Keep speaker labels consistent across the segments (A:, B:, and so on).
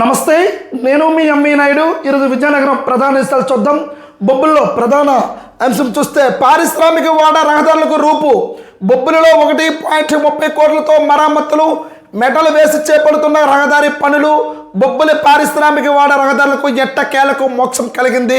A: నమస్తే నేను మీ ఎంవి నాయుడు. ఈరోజు విజయనగరం ప్రధాన ఇష్టాలు చూద్దాం. బొబ్బుల్లో ప్రధాన అంశం చూస్తే పారిశ్రామిక వాడ రహదారులకు రూపు. బొబ్బులలో ఒకటి పాయింట్ ముప్పై కోట్లతో మరమ్మతులు. మెటల్ వేసి చేపడుతున్న రహదారి పనులు బొబ్బులి పారిశ్రామిక వాడ రహదారులకు ఎట్టకేలకు మోక్షం కలిగింది?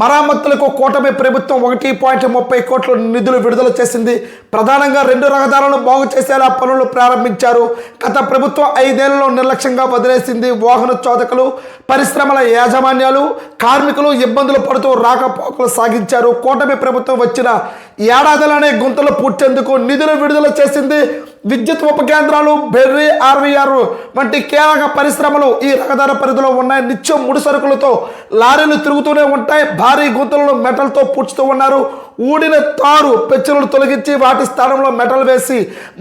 A: మరమ్మతులకు కూటమి ప్రభుత్వం ఒకటి పాయింట్ ముప్పై కోట్ల నిధులు విడుదల చేసింది. ప్రధానంగా రెండు రహదారులను బాగు చేసేలా పనులు ప్రారంభించారు. గత ప్రభుత్వం ఐదేళ్ళలో నిర్లక్ష్యంగా వదిలేసింది వాహన చోదకులు పరిశ్రమల యాజమాన్యాలు కార్మికులు ఇబ్బందులు పడుతూ రాకపోకలు సాగించారు. కూటమి ప్రభుత్వం వచ్చిన ఏడాదిలోనే గుంతలు పూడ్చేందుకు నిధులు విడుదల చేసింది విద్యుత్ ఉప కేంద్రాలు బెర్రీ ఆర్వీఆర్ వంటి కీలక పరిశ్రమలు ఈ రహదారి పరిధిలో ఉన్నాయి. నిత్యం ముడి సరుకులతో లారీలు తిరుగుతూనే ఉంటాయి. భారీ గుంతలను మెటల్తో పూడ్చుతూ ఉన్నారు. ఊడిన తారు పెచ్చులను తొలగించి వాటి స్థానంలో మెటల్ వేసి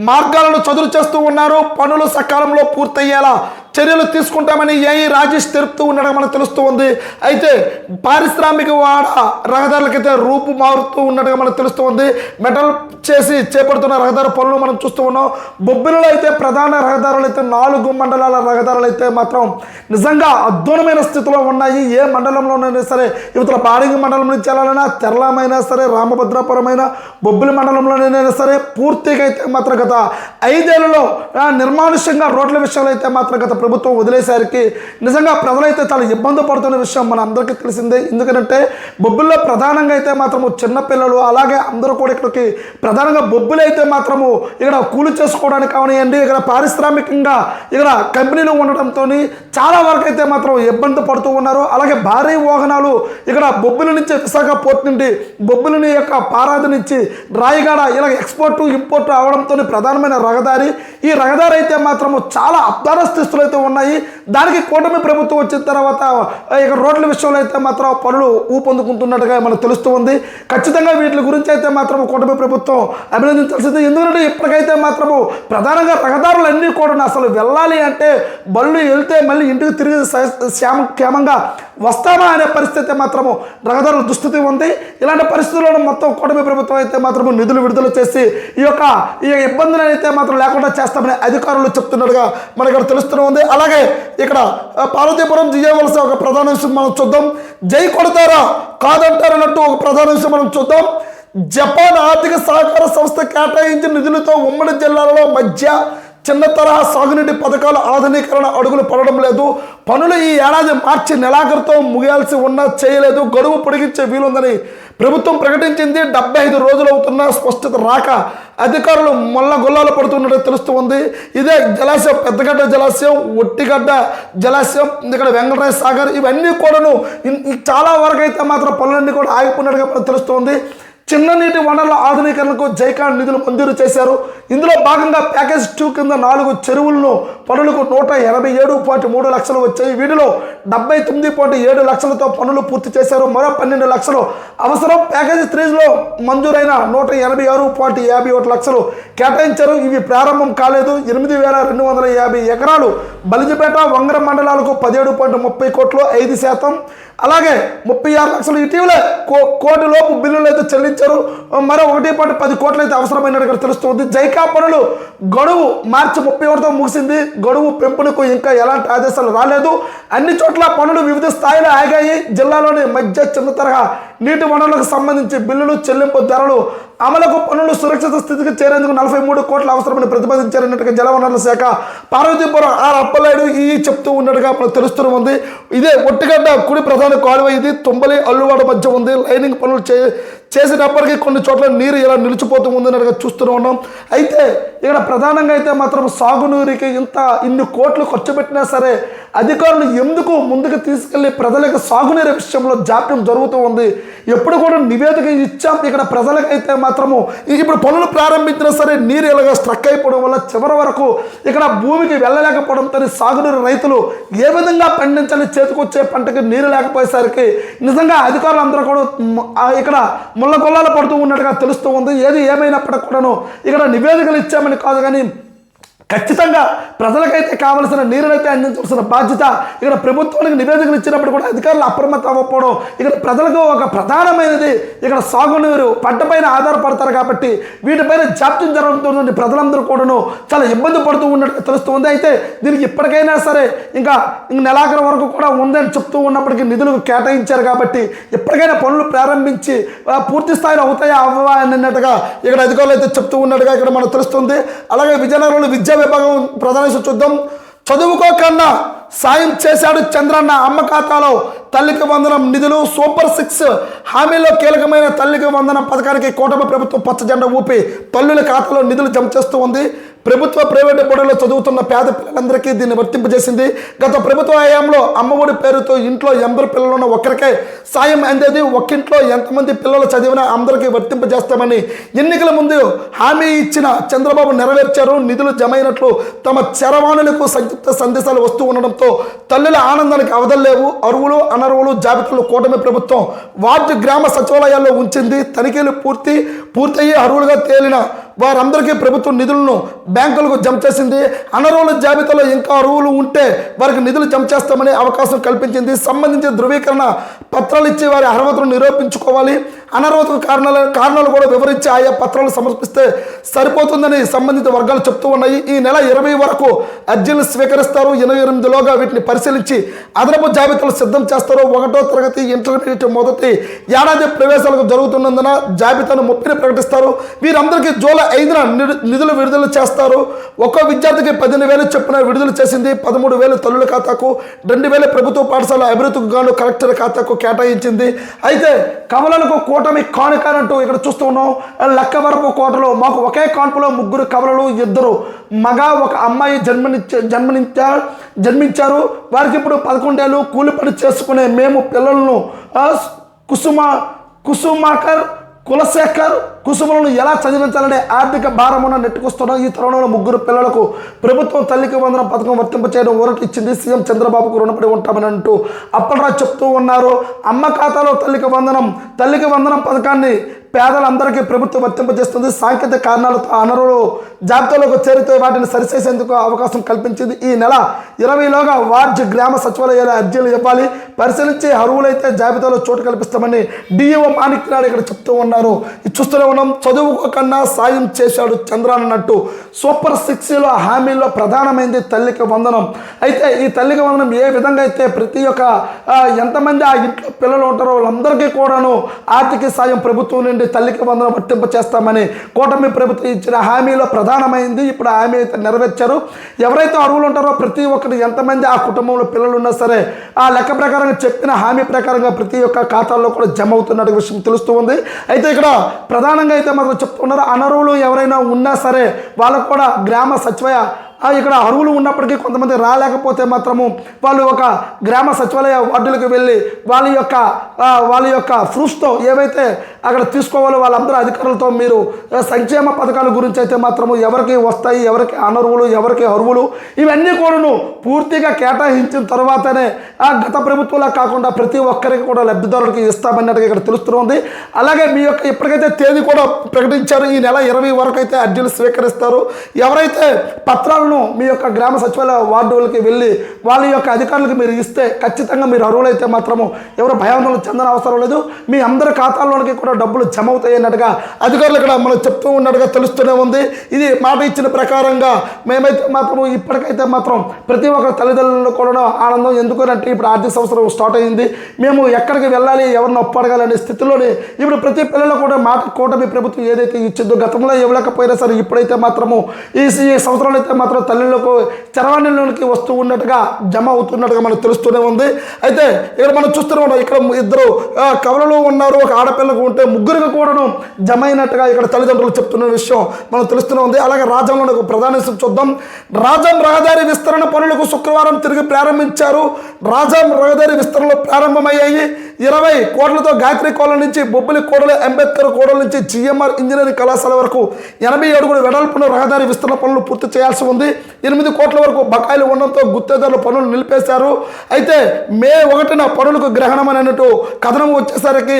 A: మార్గాలను చదును చేస్తూ ఉన్నారు. పనులు సకాలంలో పూర్తయ్యేలా చర్యలు తీసుకుంటామని ఏఈ రాజేష్ తెలుపుతూ ఉండడం మనకు తెలుస్తూ ఉంది. అయితే పారిశ్రామిక వాడ రహదారులకైతే రూపు మారుతూ ఉన్నట్టుగా మనకు తెలుస్తూ ఉంది. మెటల్ చేసి చేపడుతున్న రహదారి పనులు మనం చూస్తూ ఉన్నాం. బొబ్బిలలో అయితే ప్రధాన రహదారులు అయితే నాలుగు మండలాల రహదారులు అయితే మాత్రం నిజంగా అద్భుతమైన స్థితిలో ఉన్నాయి. ఏ మండలంలోనైనా సరే ఇవతల బాడింగి మండలం నుంచి వెళ్ళాలన్నా తెరలామైనా సరే రామభద్రాపురమైన బొబ్బిలి మండలంలోనైనా సరే పూర్తిగా అయితే మాత్రం గత ఐదేళ్ళలో నిర్మానుష్యంగా రోడ్ల విషయంలో అయితే మాత్రం గత ప్రభుత్వం వదిలేసరికి నిజంగా ప్రజలైతే చాలా ఇబ్బంది పడుతున్న విషయం మన అందరికీ తెలిసిందే. ఎందుకంటే బొబ్బుల్లో ప్రధానంగా అయితే మాత్రము చిన్నపిల్లలు అలాగే అందరూ కూడా ఇక్కడికి ప్రధానంగా బొబ్బులు అయితే మాత్రము ఇక్కడ కూలి చేసుకోవడానికి కావనియండి ఇక్కడ పారిశ్రామికంగా ఇక్కడ కంపెనీలు ఉండడంతో చాలా వరకు అయితే మాత్రం ఇబ్బంది పడుతూ ఉన్నారు. అలాగే భారీ వాహనాలు ఇక్కడ బొబ్బుల నుంచి విశాఖ పోర్ట్ నుండి బొబ్బులని యొక్క పారాది నుంచి రాయగాడ ఇలా ఎక్స్పోర్ట్ ఇంపోర్ట్ అవడంతో ప్రధానమైన రహదారి. ఈ రహదారి అయితే మాత్రము చాలా అప్దార స్థితిలో అయితే ఉన్నాయి. దానికి కూటమి ప్రభుత్వం వచ్చిన తర్వాత ఇక రోడ్ల విషయంలో అయితే మాత్రం పనులు ఊపందుకుంటున్నట్టుగా మనకు తెలుస్తూ ఉంది. ఖచ్చితంగా వీటి గురించి అయితే మాత్రం కూటమి ప్రభుత్వం అభినందించాల్సింది. ఎందుకంటే ఇప్పటికైతే మాత్రము ప్రధానంగా రహదారులన్నీ కూడా అసలు వెళ్ళాలి అంటే బళ్ళు వెళ్తే మళ్ళీ ఇంటికి తిరిగి క్షేమ క్షేమంగా వస్తామా అనే పరిస్థితి మాత్రము రహదారుల దుస్థితి ఉంది. ఇలాంటి పరిస్థితుల్లో మొత్తం కూటమి ప్రభుత్వం అయితే మాత్రము నిధులు విడుదల చేసి ఈ యొక్క ఈ ఇబ్బందులు అయితే మాత్రం లేకుండా చేస్తామని అధికారులు చెప్తున్నట్టుగా మనకి ఇక్కడ తెలుస్తూనే ఉంది. అలాగే ఇక్కడ పార్వతీపురం చేయవలసిన ఒక ప్రధాన విషయం మనం చూద్దాం. జై కొడతారా? కాదంటారన్నట్టు ఒక ప్రధాన విషయం మనం చూద్దాం. జపాన్ ఆర్థిక సహకార సంస్థ కేటాయించిన నిధులతో ఉమ్మడి జిల్లాలలో మధ్య చిన్న తరహా సాగునీటి పథకాల ఆధునీకరణ అడుగులు పడడం లేదు. పనులు ఈ ఏడాది మార్చి నెలాఖరుతో ముగియాల్సి ఉన్నా చేయలేదు. గడువు పొడిగించే వీలుందని ప్రభుత్వం ప్రకటించింది. డెబ్బై ఐదు రోజులు అవుతున్నా స్పష్టత రాక అధికారులు మొల్ల గొల్లాలు పడుతున్నట్టు తెలుస్తుంది ఇదే జలాశయం పెద్దగడ్డ జలాశయం ఒట్టిగడ్డ జలాశయం ఇక్కడ వెంకటరాయ సాగర్ ఇవన్నీ కూడాను చాలా వరకు అయితే మాత్రం పనులన్నీ కూడా ఆగిపోయినట్టుగా తెలుస్తుంది చిన్న నీటి వనరుల ఆధునీకరణకు జైకాన్ నిధులు మంజూరు చేశారు. ఇందులో భాగంగా ప్యాకేజ్ టూ కింద నాలుగు చెరువులను పనులకు నూట ఎనభై ఏడు పాయింట్ మూడు లక్షలు వచ్చాయి. వీటిలో డెబ్బై తొమ్మిది పాయింట్ ఏడు లక్షలతో పనులు పూర్తి చేశారు. మరో పన్నెండు లక్షలు అవసరం. ప్యాకేజ్ త్రీలో మంజూరైన నూట ఎనభై ఆరు పాయింట్ యాభై ఒకటి లక్షలు కేటాయించారు. ఇవి ప్రారంభం కాలేదు. ఎనిమిది వేల రెండు వందల యాభై ఎకరాలు బలిజపేట వంగర మండలాలకు పదిహేడు పాయింట్ ముప్పై కోట్లు ఐదు శాతం అలాగే ముప్పై ఆరు లక్షలు ఇటీవలే కో కోటి లోపు బిల్లులు అయితే చెల్లించారు. మరో ఒకటి పాటు పది కోట్లు అయితే అవసరమైనట్టుగా తెలుస్తుంది. జైకా పనులు గడువు మార్చి ముప్పై ఒకటితో ముగిసింది. గడువు పెంపునకు ఇంకా ఎలాంటి ఆదేశాలు రాలేదు. అన్ని చోట్ల పనులు వివిధ స్థాయిలో ఆగాయి. జిల్లాలోని మధ్య చిన్న తరహా నీటి వనరులకు సంబంధించి బిల్లులు చెల్లింపు ధరలు అమలుకు పనులు సురక్షిత స్థితికి చేరేందుకు నలభై మూడు కోట్ల అవసరమని ప్రతిపాదించారన్నట్టుగా జలవనరుల శాఖ పార్వతీపురం ఆర్ అప్పలాయుడు ఈ చెప్తూ ఉన్నట్టుగా మనకు తెలుస్తూ ఉంది. ఇదే ఒట్టిగడ్డ కుడి ప్రధాన కాలువ ఇది తుంబలి అల్లువాడ మధ్య ఉంది. లైనింగ్ పనులు చే చేసేటప్పటికీ కొన్ని చోట్ల నీరు ఇలా నిలిచిపోతూ ఉందని చూస్తూనే ఉన్నాం. అయితే ఇక్కడ ప్రధానంగా అయితే మాత్రం సాగునీరుకి ఇంత ఇన్ని కోట్లు ఖర్చు పెట్టినా సరే అధికారులు ఎందుకు ముందుకు తీసుకెళ్ళి ప్రజలకు సాగునీరు విషయంలో జాప్యం జరుగుతూ ఉంది? ఎప్పుడు కూడా నివేదిక ఇచ్చాం. ఇక్కడ ప్రజలకైతే మాత్రము ఇప్పుడు పనులు ప్రారంభించినా సరే నీరు ఇలాగ స్ట్రక్ అయిపోవడం వల్ల చివరి వరకు ఇక్కడ భూమికి వెళ్ళలేకపోవడంతో సాగునీరు రైతులు ఏ విధంగా పండించాలి? చేతికొచ్చే పంటకి నీరు లేకపోయేసరికి నిజంగా అధికారులు అందరూ కూడా ఇక్కడ ముళ్ళ కొల్లాలు పడుతూ ఉన్నట్టుగా తెలుస్తూ ఉంది. ఏది ఏమైనప్పటికీ కూడాను ఇక్కడ నివేదికలు ఇచ్చామని కాదు కానీ ఖచ్చితంగా ప్రజలకైతే కావలసిన నీరునైతే అందించాల్సిన బాధ్యత ఇక్కడ ప్రభుత్వానికి నివేదికలు ఇచ్చినప్పుడు కూడా అధికారులు అప్రమత్తం అవ్వకపోవడం ఇక్కడ ప్రజలకు ఒక ప్రధానమైనది ఇక్కడ సాగునీరు పంటపైన ఆధారపడతారు కాబట్టి వీటిపైన జాప్యం జరుగుతున్న ప్రజలందరూ కూడాను చాలా ఇబ్బంది పడుతూ ఉన్నట్టు తెలుస్తుంది. అయితే దీనికి ఇప్పటికైనా సరే ఇంకా ఇంక నెలాఖరు వరకు కూడా ఉందని చెప్తూ ఉన్నప్పటికీ నిధులు కేటాయించారు కాబట్టి ఇప్పటికైనా పనులు ప్రారంభించి పూర్తి స్థాయిలో అవుతాయా అవ్వవా అన్నట్టుగా ఇక్కడ అధికారులు అయితే చెప్తూ ఉన్నట్టుగా ఇక్కడ మనకు తెలుస్తుంది. అలాగే విజయనగరంలో విద్యా విభాగం ప్రధాన చూద్దాం. చదువుకోకన్నా సాయం చేశాడు చంద్రన్న అమ్మ ఖాతాలో తల్లికి వందనం నిధులు సూపర్ సిక్స్ హామీలో కీలకమైన తల్లికి వందనం పథకానికి కూటమి ప్రభుత్వం పచ్చజెండా ఊపి తల్లుల ఖాతాలో నిధులు జమ చేస్తూ ఉంది. ప్రభుత్వ ప్రైవేటు బడుల్లో చదువుతున్న పేద పిల్లలందరికీ దీన్ని వర్తింపజేసింది. గత ప్రభుత్వ హయాంలో అమ్మఒడి పేరుతో ఇంట్లో ఎందరు పిల్లలున్న ఒక్కరికే సాయం అందేది. ఒక్కింట్లో ఎంతమంది పిల్లలు చదివినా అందరికీ వర్తింపజేస్తామని ఎన్నికల ముందు హామీ ఇచ్చిన చంద్రబాబు నెరవేర్చారు. నిధులు జమైనట్లు తమ చరవాణులకు సంయుక్త సందేశాలు వస్తూ ఉండడంతో తల్లుల ఆనందానికి అవదల్లేవు అరువులు అనరువులు జాబితాలు కూటమి ప్రభుత్వం వార్డు గ్రామ సచివాలయాల్లో ఉంచింది. తనిఖీలు పూర్తి పూర్తయ్యి అరువులుగా తేలిన వారందరికీ ప్రభుత్వం నిధులను బ్యాంకులకు జమ చేసింది. అనర్హుల జాబితాలో ఇంకా అర్హులు ఉంటే వారికి నిధులు జమ చేస్తామని అవకాశం కల్పించింది. సంబంధించిన ధృవీకరణ పత్రాలు ఇచ్చి వారి అర్హతను నిరూపించుకోవాలి. అనర్హతకు కారణాలు కారణాలు కూడా వివరించి ఆయా పత్రాలు సమర్పిస్తే సరిపోతుందని సంబంధిత వర్గాలు చెప్తూ ఉన్నాయి. ఈ నెల ఇరవై వరకు అర్జీలు స్వీకరిస్తారు. ఇరవై ఎనిమిదిలోగా వీటిని పరిశీలించి అదనపు జాబితాలు సిద్ధం చేస్తారు ఒకటో తరగతి ఇంటర్మీడియట్ మొదటి ఏడాది ప్రవేశాలకు జరుగుతున్నందున జాబితాను ముప్పిని ప్రకటిస్తారు. వీరందరికీ జూలై ఐదున నిధు- నిధులు విడుదల చేస్తారు. ఒక్కో విద్యార్థికి పదిహేను వేలు చొప్పున విడుదల చేసింది. పదమూడు వేలు తల్లుల ఖాతాకు రెండు వేల ప్రభుత్వ పాఠశాల అభివృద్ధికి గాను కలెక్టర్ ఖాతాకు కేటాయించింది. అయితే కవలలకు కూటమి కానుకానంటూ ఇక్కడ చూస్తూ ఉన్నాం. లక్కవరపు కోటలో మాకు ఒకే కాన్పులో ముగ్గురు కవలలు ఇద్దరు మగ ఒక అమ్మాయి జన్మనిచ్చ జన్మనించారు జన్మించారు. వారికి ఇప్పుడు పదకొండేళ్ళు కూలి పని చేసుకునే మేము పిల్లలను కుసుమ కుసుమాకర్ కులశేఖర్ కుసుమలను ఎలా చదివించాలనే ఆర్థిక భారమున నెట్టుకొస్తున్న ఈ తరుణంలో ముగ్గురు పిల్లలకు ప్రభుత్వం తల్లికి వందనం పథకం వర్తింప చేయడం ఊరట ఇచ్చింది సీఎం చంద్రబాబుకు రుణపడి ఉంటామని అంటూ అప్పటిరా చెప్తూ ఉన్నారు. అమ్మ ఖాతాలో తల్లికి వందనం తల్లికి వందనం పథకాన్ని పేదలందరికీ ప్రభుత్వం వర్తింపజేస్తుంది. సాంకేతిక కారణాలతో అనరులు జాబితాలోకి చేరితే వాటిని సరిచేసేందుకు అవకాశం కల్పించింది. ఈ నెల ఇరవైలోగా వార్జ్ గ్రామ సచివాలయాల అర్జీలు ఇవ్వాలి. పరిశీలించి అరువులైతే జాబితాలో చోటు కల్పిస్తామని డిఈఓ మాణిక్ నాయుడు ఇక్కడ చెప్తూ ఉన్నారు. ఇది చూస్తూనే ఉన్నాం. చదువుకోకన్నా సాయం చేశాడు చంద్రాన్ అన్నట్టు. సూపర్ సిక్స్లో హామీల్లో ప్రధానమైంది తల్లికి వందనం. అయితే ఈ తల్లికి వందనం ఏ విధంగా అయితే ప్రతి ఒక్క ఎంతమంది ఆ ఇంట్లో పిల్లలు ఉంటారో వాళ్ళందరికీ కూడాను ఆర్థిక సాయం ప్రభుత్వం నుండి తల్లికి వందన వర్తింప చేస్తామని కూటమి ప్రభుత్వం ఇచ్చిన హామీలో ప్రధానమైంది. ఇప్పుడు హామీ అయితే నెరవేర్చారు. ఎవరైతే అరువులు ఉంటారో ప్రతి ఒక్కరు ఎంతమంది ఆ కుటుంబంలో పిల్లలు ఉన్నా సరే ఆ లెక్క ప్రకారంగా చెప్పిన హామీ ప్రకారంగా ప్రతి ఒక్క ఖాతాల్లో కూడా జమ అవుతున్నట్టు విషయం తెలుస్తూ ఉంది. అయితే ఇక్కడ ప్రధానంగా అయితే మాత్రం చెప్తున్నారు అనర్హులు ఎవరైనా ఉన్నా సరే వాళ్ళకు కూడా గ్రామ సచివాలయ ఇక్కడ అరువులు ఉన్నప్పటికీ కొంతమంది రాలేకపోతే మాత్రము వాళ్ళు ఒక గ్రామ సచివాలయ వార్డులకు వెళ్ళి వాళ్ళ యొక్క వాళ్ళ యొక్క ప్రూఫ్స్తో ఏవైతే అక్కడ తీసుకోవాలో వాళ్ళందరూ అధికారులతో మీరు సంక్షేమ పథకాల గురించి అయితే మాత్రము ఎవరికి వస్తాయి ఎవరికి అనర్వులు ఎవరికి అరువులు ఇవన్నీ కూడాను పూర్తిగా కేటాయించిన తర్వాతనే ఆ గత ప్రభుత్వంలా కాకుండా ప్రతి ఒక్కరికి కూడా లబ్ధిదారులకి ఇస్తామన్నట్టుగా ఇక్కడ తెలుస్తుంది అలాగే మీ యొక్క ఇప్పటికైతే తేదీ కూడా ప్రకటించారు. ఈ నెల ఇరవై వరకు అయితే అర్జీలు స్వీకరిస్తారు. ఎవరైతే పత్రాలను మీ యొక్క గ్రామ సచివాలయ వార్డులకి వెళ్ళి వాళ్ళ యొక్క అధికారులకు మీరు ఇస్తే ఖచ్చితంగా మీరు అర్హులైతే మాత్రము ఎవరు భయాందోళన చెందన అవసరం లేదు. మీ అందరి ఖాతాల్లోనికి కూడా డబ్బులు జమ అవుతాయి అన్నట్టుగా అధికారులు ఇక్కడ మనం చెప్తూ ఉన్నట్టుగా తెలుస్తూనే ఉంది. ఇది మాట ఇచ్చిన ప్రకారంగా మేమైతే మాత్రము ఇప్పటికైతే మాత్రం ప్రతి ఒక్క తల్లిదండ్రులను కూడా ఆనందం. ఎందుకంటే ఇప్పుడు ఆర్థిక సంవత్సరం స్టార్ట్ అయింది. మేము ఎక్కడికి వెళ్ళాలి ఎవరిని ఒప్పడగాలనే స్థితిలోనే ఇప్పుడు ప్రతి పిల్లలు కూడా మాట కూటమి ప్రభుత్వం ఏదైతే ఇచ్చిందో గతంలో ఇవ్వలేకపోయినా సరే ఇప్పుడైతే మాత్రము ఈ సంవత్సరాలు అయితే మాత్రం తల్లులకు చరవాణిలోనికి వస్తూ ఉన్నట్టుగా జమ అవుతున్నట్టుగా మనకు తెలుస్తూనే ఉంది. అయితే ఇక్కడ మనం చూస్తూనే ఉన్నాం ఇక్కడ ఇద్దరు కవలలో ఉన్నారు ఒక ఆడపిల్లకు ఉంటే ముగ్గురికి కూడాను జమ అయినట్టుగా ఇక్కడ తల్లిదండ్రులు చెప్తున్న విషయం మనకు తెలుస్తూనే ఉంది. అలాగే రాజంలో ఒక ప్రధాన చూద్దాం. రాజం రహదారి విస్తరణ పనులకు శుక్రవారం తిరిగి ప్రారంభించారు. రాజం రహదారి విస్తరణలు ప్రారంభమయ్యాయి. ఇరవై కోట్లతో గాయత్రి కోడల నుంచి బొబ్బిలి కోడల అంబేద్కర్ కోడల నుంచి జిఎంఆర్ ఇంజనీరింగ్ కళాశాల వరకు ఎనభై అడుగుల వెడల్పున రహదారి విస్తరణ పనులు పూర్తి చేయాల్సి ఉంది. ఎనిమిది కోట్ల వరకు బకాయిలు ఉండడంతో గుత్తేదారులు పనులు నిలిపేశారు. అయితే మే ఒకటిన పనులకు గ్రహణం అని అన్నట్టు కథనం వచ్చేసరికి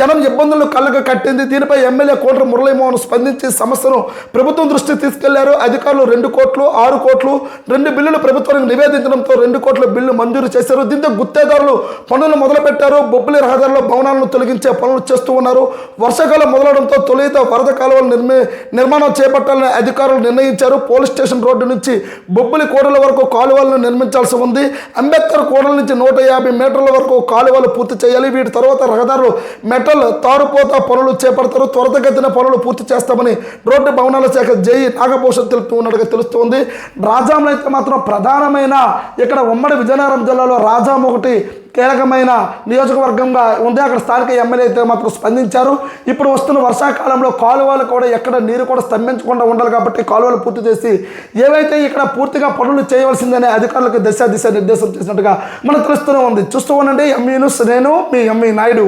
A: జనం ఇబ్బందులు కళ్ళకు కట్టింది. దీనిపై ఎమ్మెల్యే కోట్ల మురళీమోహన్ స్పందించి సమస్యను ప్రభుత్వం దృష్టికి తీసుకెళ్ళారు. అధికారులు రెండు కోట్లు ఆరు కోట్లు రెండు బిల్లులు ప్రభుత్వానికి నివేదించడంతో రెండు కోట్ల బిల్లు మంజూరు చేశారు. దీంతో గుత్తేదారులు పనులు మొదలుపెట్టారు. బొబ్బిలి రహదారిలో భవనాలను తొలగించే పనులు చేస్తూ ఉన్నారు. వర్షాకాలం మొదలడంతో తొలిత వరద కాలువలు నిర్మి నిర్మాణం చేపట్టాలని అధికారులు నిర్ణయించారు. పోలీస్ స్టేషన్ రోడ్డు నుంచి బొబ్బిలి కోడల వరకు కాలువలను నిర్మించాల్సి ఉంది. అంబేద్కర్ కోడల నుంచి నూట యాభై మీటర్ల వరకు కాలువలు పూర్తి చేయాలి. వీటి తర్వాత రహదారులు మెటల్ తారుపోత పనులు చేపడతారు. త్వరితగతిన పనులు పూర్తి చేస్తామని రోడ్డు భవనాల శాఖ జై నాగభూషణ్ తెలుపుతూ ఉన్నట్టుగా తెలుస్తోంది. రాజాంలో అయితే మాత్రం ప్రధానమైన ఇక్కడ ఉమ్మడి విజయనగరం జిల్లాలో రాజాం ఒకటి కీలకమైన నియోజకవర్గంగా ఉంది. అక్కడ స్థానిక ఎమ్మెల్యే అయితే మాత్రం స్పందించారు. ఇప్పుడు వస్తున్న వర్షాకాలంలో కాలువలు కూడా ఎక్కడ నీరు కూడా స్తంభించకుండా ఉండాలి కాబట్టి కాలువలు పూర్తి చేసి ఏవైతే ఇక్కడ పూర్తిగా పనులు చేయవలసిందనే అధికారులకు దశ దిశ నిర్దేశం చేసినట్టుగా మనకు తెలుస్తూనే ఉంది. చూస్తూ ఉండండి. ME news. నేను మీ ఎంఈ నాయుడు.